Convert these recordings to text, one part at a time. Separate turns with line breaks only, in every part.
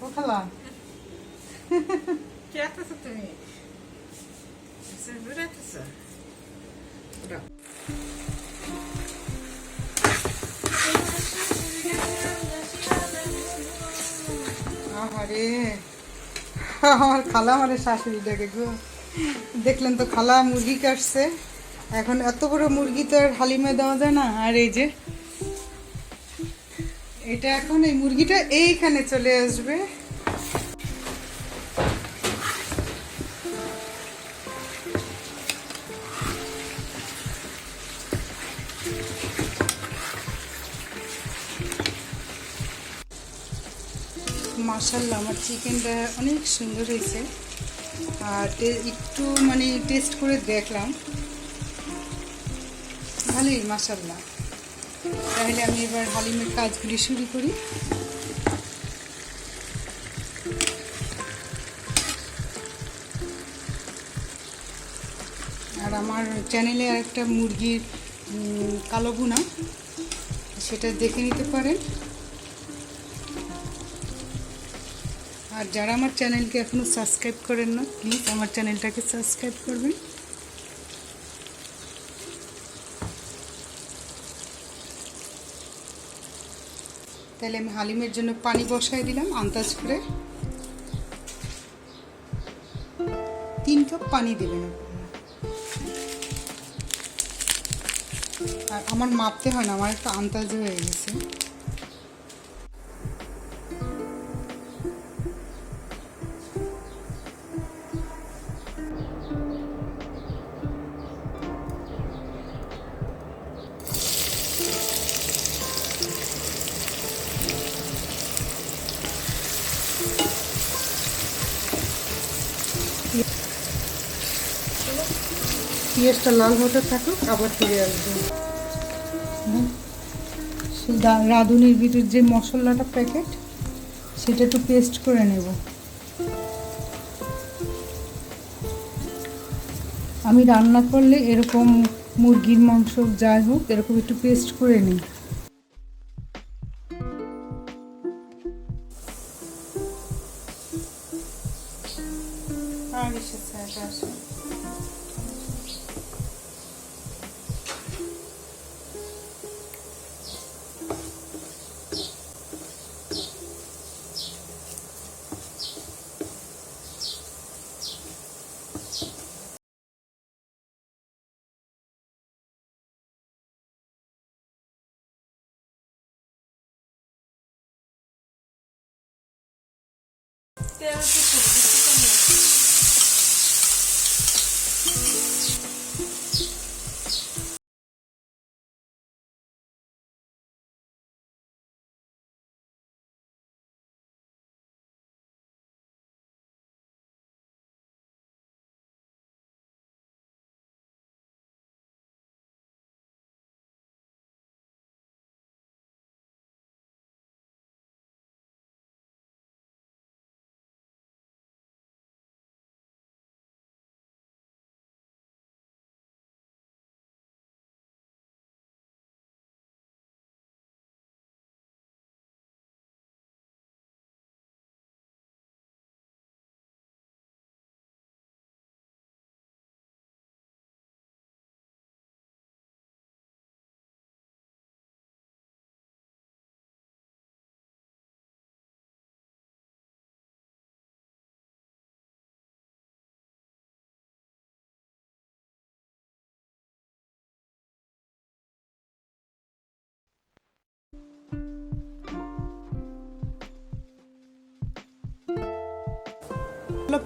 ও খালা
কি আতেছো তুমি বেড়াতেছো
আরে আমার খালা আমার শাশুড়িটাকে গো দেখলেন তো খালা মুরগি কাটছে এখন এত বড় মুরগি তো আর হালিমে দেওয়া যায় না আর এই যে এটা এখন এই মুরগিটা এইখানে চলে আসবে। মাসাল্লাহ আমার চিকেনটা অনেক সুন্দর হয়েছে। আর একটু মানে টেস্ট করে দেখলাম। ভালোই মাসাল্লাহ তাহলে আমি এবার হালিমের কাজগুলি শুরু করি। আর আমার চ্যানেলে একটা মুরগির কালো ভুনা, সেটা দেখে নিতে পারেন। আর যারা আমার চ্যানেলকে এখনও সাবস্ক্রাইব করেন না, প্লিজ আমার চ্যানেলটাকে সাবস্ক্রাইব করবেন। তাহলে আমি হালিমের জন্য পানি বসাই দিলাম আন্দাজ করে। তিন কাপ পানি দেবেন আর আমার মাপতে হয় না, আমার একটা আন্দাজ হয়ে গেছে। পেঁয়াজটা লাল হতে থাকুক, আবার ফিরে আসব। রাঁধুনির ভিতর যে মশলাটা প্যাকেট সেটা একটু পেস্ট করে নেব। আমি রান্না করলে এরকম মুরগির মাংস যাই হোক, এরকম একটু পেস্ট করে নিই। stay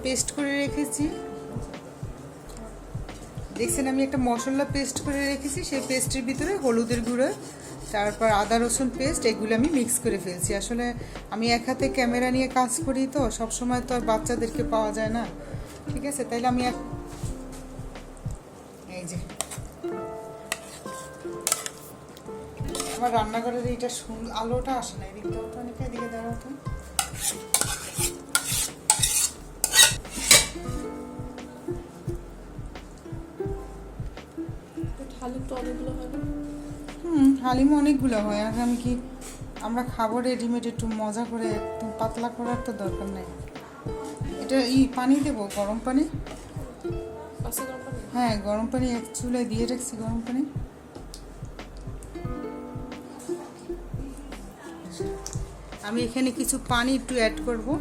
পেস্ট করে রেখেছি। দেখছেন, আমি একটা মশলা পেস্ট করে রেখেছি, সেই পেস্টের ভিতরে হলুদের গুঁড়ো, তারপর আদা রসুন পেস্ট এগুলো আমি মিক্স করে ফেলছি। আসলে আমি এক হাতে ক্যামেরা নিয়ে কাজ করি তো সব সময় তো আর বাচ্চাদেরকে পাওয়া যায় না। ঠিক আছে, তাইলে আমি এক এই যে। আমার রান্নাঘরের এইটা আলোটা আসে না এদিক দাও তো অনেকে এদিকে দাঁড়াও
হালিম অনেকগুলো হয় না
হুম হালিম অনেকগুলো হয় আর আমি কি আমরা খাব রেডিমেড একটু মজা করে একদম পাতলা করার তো দরকার নেই। এটা ই পানি দেবো গরম পানি? হ্যাঁ গরম পানি এক চুলায় দিয়ে রাখছি গরম পানি। আমি এখানে কিছু পানি একটু অ্যাড করব।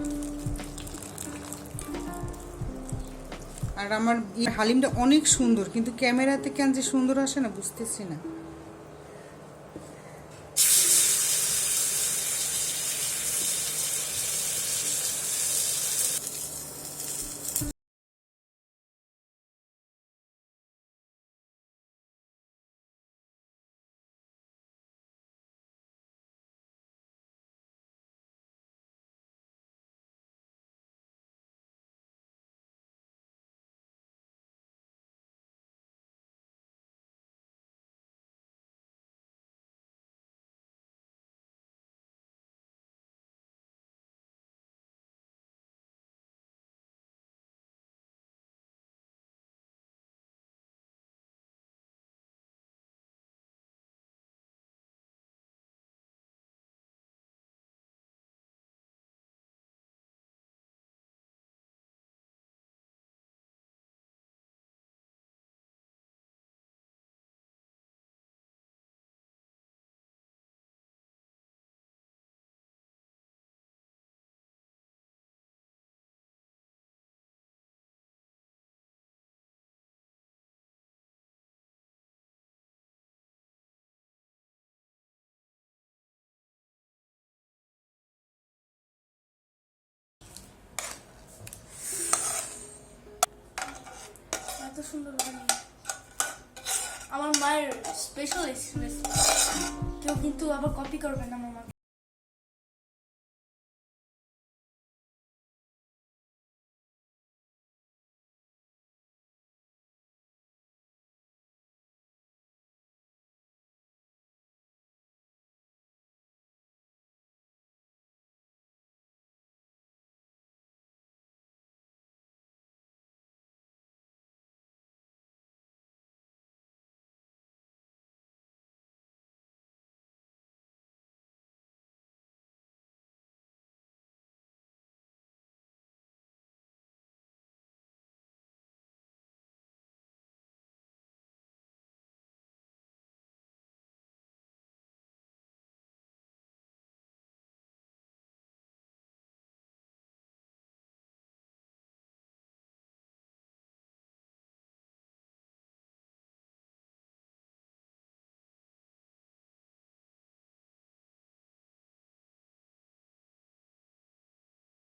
আর আমার এই হালিমটা অনেক সুন্দর কিন্তু ক্যামেরাতে কেন যে সুন্দর আসে না বুঝতেছি না।
এত সুন্দর বানিয়ে আমার মায়ের স্পেশাল এক্সপ্রেস কেউ কিন্তু আবার কপি করবে না মামা